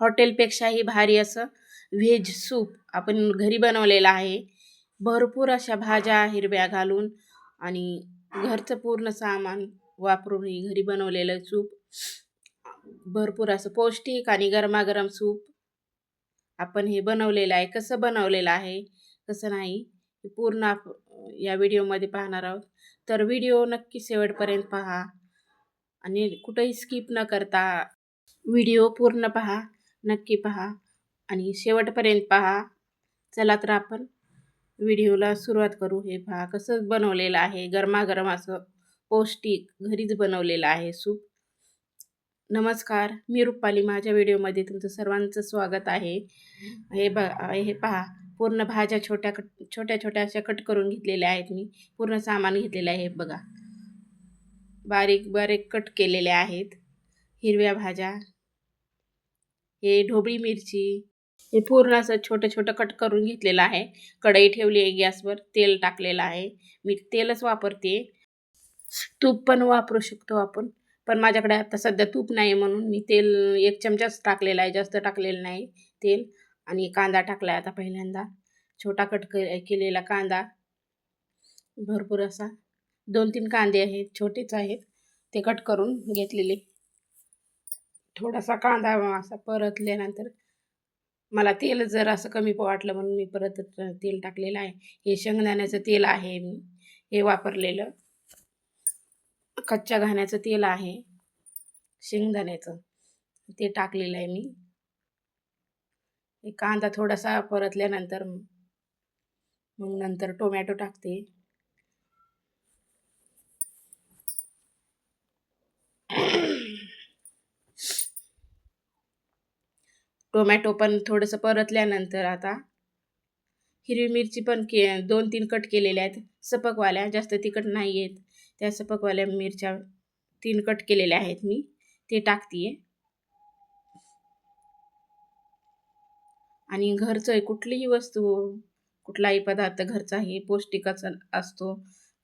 हॉटेलपेक्षाही भारी असं. Veg soup आपण घरी बनवलेलं आहे. भरपूर अशा भाज्या हिरव्या घालून. आणि घरचं पूर्ण सामान वापरून ही घरी बनवलेलं सूप. भरपूर असं पौष्टिक आणि गरमागरम सूप आपण हे बनवलेलं आहे. कसं बनवलेलं आहे? कसं नाही? पूर्ण आप या व्हिडिओमध्ये पाहणार आहोत. तर व्हिडिओ नक्की शेवटपर्यंत पहा. आणि कुठंही स्किप न करता व्हिडिओ पूर्ण पहा. नक्की पहा आणि शेवटपर्यंत पहा. चला तर आपण व्हिडिओला सुरुवात करू. हे पहा कसं बनवलेलं आहे. गरमागरम असं पौष्टिक घरीच बनवलेलं आहे सूप. नमस्कार मी रुपाली. माझ्या व्हिडिओमध्ये तुमचं सर्वांचं स्वागत आहे. हे ब हे पहा. पूर्ण भाज्या छोट्या कट छोट्या छोट्या अशा कट करून घेतलेल्या आहेत मी. पूर्ण सामान घेतलेलं आहे. बघा. बारीक बारीक कट केलेल्या आहेत. हिरव्या भाज्या हे ढोबळी मिरची हे पूर्ण असं छोटं छोटं कट करून घेतलेलं आहे. कढई ठेवली आहे गॅसवर तेल टाकलेलं आहे. मी तेलच वापरते. तूप पण वापरू शकतो आपण पण माझ्याकडे आता सध्या तूप नाही म्हणून मी तेल एक चमचाच टाकलेला आहे जास्त टाकलेलं नाही तेल. आणि कांदा टाकला आहे आता पहिल्यांदा छोटा कट केलेला कांदा. भरपूर असा दोन तीन कांदे आहेत छोटेच आहेत ते कट करून घेतलेले. थोडासा कांदा असा परतल्यानंतर मला तेल जर असं कमी वाटलं म्हणून मी परत तेल टाकलेलं आहे. हे शेंगदाण्याचं तेल आहे मी. हे वापरलेलं. कच्च्या घाण्याचं तेल आहे. शेंगदाण्याचं. ते टाकलेलं आहे मी. कांदा थोडासा परतल्यानंतर मग नंतर टोमॅटो टाकते. टोमॅटो पण थोडंसं परतल्यानंतर आता हिरवी मिरची पण के दोन तीन कट केलेल्या आहेत. सपकवाल्या जास्त तिखट नाही आहेत. त्या सपकवाल्या मिरच्या तीन कट केलेल्या आहेत मी. ते टाकते आणि घरचं कुठलीही वस्तू कुठलाही पदार्थ घरचाही पौष्टिकच असतो.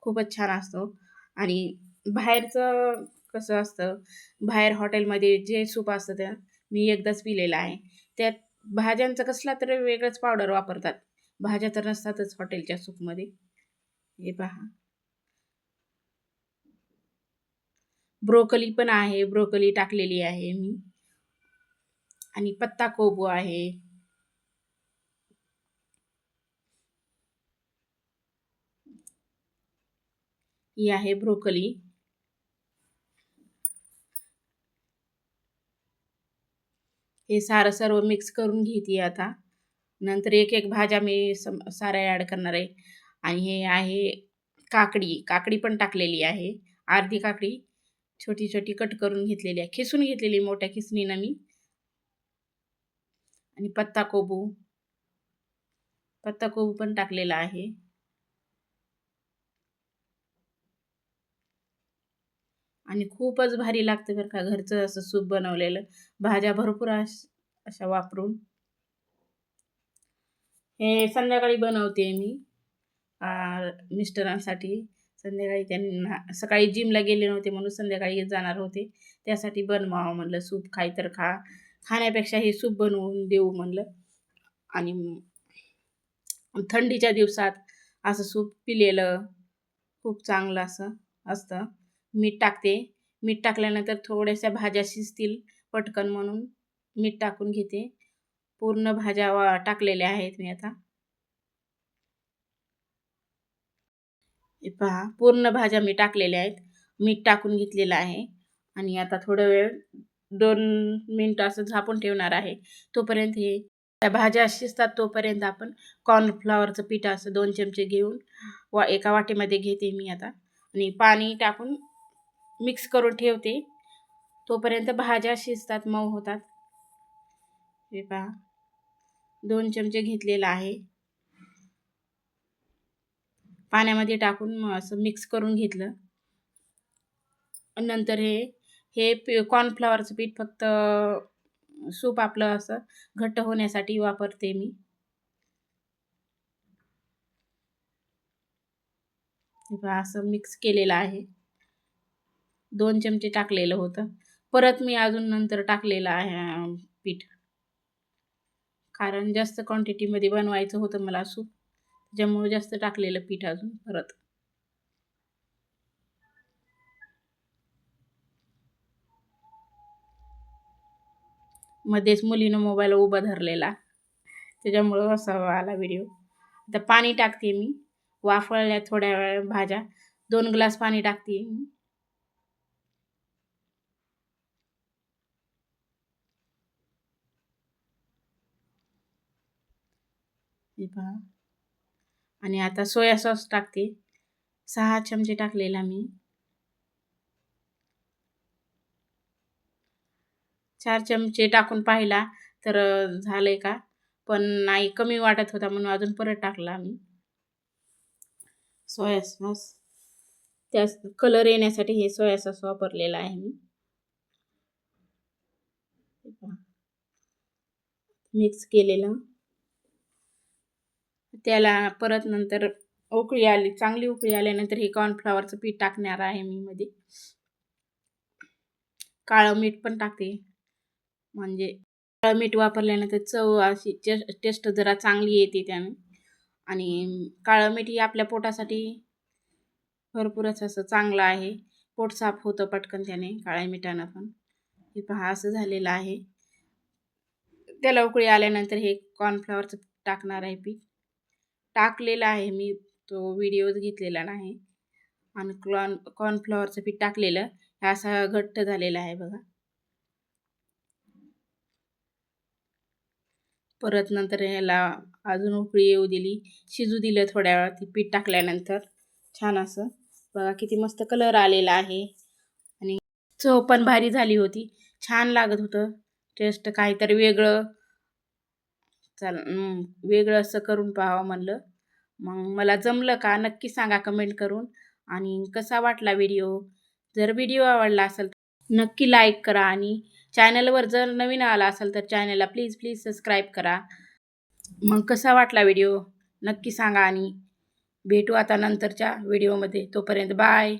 खूपच छान असतो. आणि बाहेरचं कसं असतं बाहेर हॉटेलमध्ये जे सूप असतं त्या मी एकदाच पिलेलं आहे. त्यात भाज्यांचा कसला तरी वेगळंच पावडर वापरतात. भाज्या तर नसतातच हॉटेलच्या सूपमध्ये. हे पहा. ब्रोकली पण आहे. ब्रोकली टाकलेली आहे मी. आणि पत्ता कोबू आहे. ही आहे ब्रोकली. हे सारं सर्व मिक्स करून घेते आता. नंतर एक एक भाज्या मी सम साऱ्या ॲड करणार आहे. आणि हे आहे काकडी. काकडी पण टाकलेली आहे. अर्धी काकडी छोटी छोटी कट करून घेतलेली आहे. खिसून घेतलेली मोठ्या खिसणीनं मी. आणि पत्ता कोबू पत्ता कोबू पण टाकलेला आहे. आणि खूपच भारी लागतं बरं का घरचं असं सूप बनवलेलं. भाज्या भरपूर अशा वापरून. हे संध्याकाळी बनवते मी मिस्टरांसाठी. संध्याकाळी त्यांना सकाळी जिमला गेले नव्हते म्हणून संध्याकाळी जाणार होते. त्यासाठी बनवावं म्हणलं सूप खाय तर खा. खाण्यापेक्षा हे सूप बनवून देऊ म्हणलं. आणि थंडीच्या दिवसात असं सूप पिलेलं खूप चांगलं असं असतं. मीठ टाकते. मीठ टाकल्यानंतर थोड्याशा भाज्या शिजतील पटकन म्हणून. मीठ टाकून घेते. पूर्ण भाज्या वा टाकलेल्या आहेत मी आता. हे पहा पूर्ण भाज्या मी टाकलेल्या आहेत. मीठ टाकून घेतलेलं आहे. आणि आता थोडं वेळ दोन मिनटं असं झापून ठेवणार आहे. तोपर्यंत हे त्या भाज्या शिजतात तोपर्यंत आपण कॉर्नफ्लॉवरचं पीठ असं दोन चमचे घेऊन वा एका वाटीमध्ये घेते मी आता. आणि पाणी टाकून मिक्स करून ठेवते. तोपर्यंत भाज्या शिजतात मऊ होतात. हे पहा. दोन चमचे घेतलेला आहे. पाण्यामध्ये टाकून असं मिक्स करून घेतलं. नंतर हे हे पी कॉर्नफ्लॉवरचं पीठ फक्त सूप आपलं असं घट्ट होण्यासाठी वापरते मी. असं मिक्स केलेलं आहे. दोन चमचे टाकलेलं होतं. परत मी अजून नंतर टाकलेलं आहे पीठ. कारण जास्त क्वांटिटीमध्ये बनवायचं होतं मला सूप. त्याच्यामुळे जास्त टाकलेलं पीठ अजून परत. मध्येच मुलीनं मोबाईल उभा धरलेला. त्याच्यामुळं असा आला व्हिडिओ आता पाणी टाकते मी. वाफळल्या थोड्या वेळ भाज्या. दोन ग्लास पाणी टाकते मी. हे पहा. आणि आता सोया सॉस टाकते. सहा चमचे टाकलेला मी. चार चमचे टाकून पाहिला तर झालंय का? पण नाही कमी वाटत होता म्हणून अजून परत टाकला मी. Soya sauce. त्या कलर येण्यासाठी हे सोया सॉस वापरलेला आहे मी. मिक्स केलेलं. त्याला परत नंतर उकळी आली चांगली उकळी आल्यानंतर हे कॉर्नफ्लॉवरचं पीठ टाकणार आहे मी मध्ये. काळं मीठ पण टाकते. म्हणजे काळं मीठ वापरल्यानंतर चव अशी टेस्ट जरा चांगली येते त्यानं. आणि काळं मीठ ही आपल्या पोटासाठी भरपूरच असं चांगलं आहे. पोट साफ होतं पटकन त्याने काळ्या मिठानं पण. हे पहा असं झालेलं आहे. त्याला उकळी आल्यानंतर हे कॉर्नफ्लॉवरचं टाकणार आहे पीठ. टाकलेला आहे. मी तो व्हिडिओज घेतलेला नाही. आणि क्लॉन कॉर्नफ्लॉवरचं पीठ टाकलेलं. हे असा घट्ट झालेला आहे बघा. परत नंतर ह्याला अजून उकळी येऊ दिली. शिजू दिलं थोड्या वेळा ती पीठ टाकल्यानंतर छान असं. बघा किती मस्त कलर आलेला आहे. आणि चव पण भारी झाली होती. छान लागत होतं. टेस्ट काहीतरी वेगळं. चल वेगळं असं करून पाहावं म्हणलं. मग मला जमलं का नक्की सांगा कमेंट करून. आणि कसा वाटला व्हिडिओ जर व्हिडिओ आवडला असेल तर नक्की लाईक करा आणि चॅनलवर जर नवीन आला असेल तर चॅनलला प्लीज प्लीज सबस्क्राईब करा. मग कसा वाटला व्हिडिओ नक्की सांगा आणि भेटू आता नंतरच्या व्हिडिओमध्ये तोपर्यंत बाय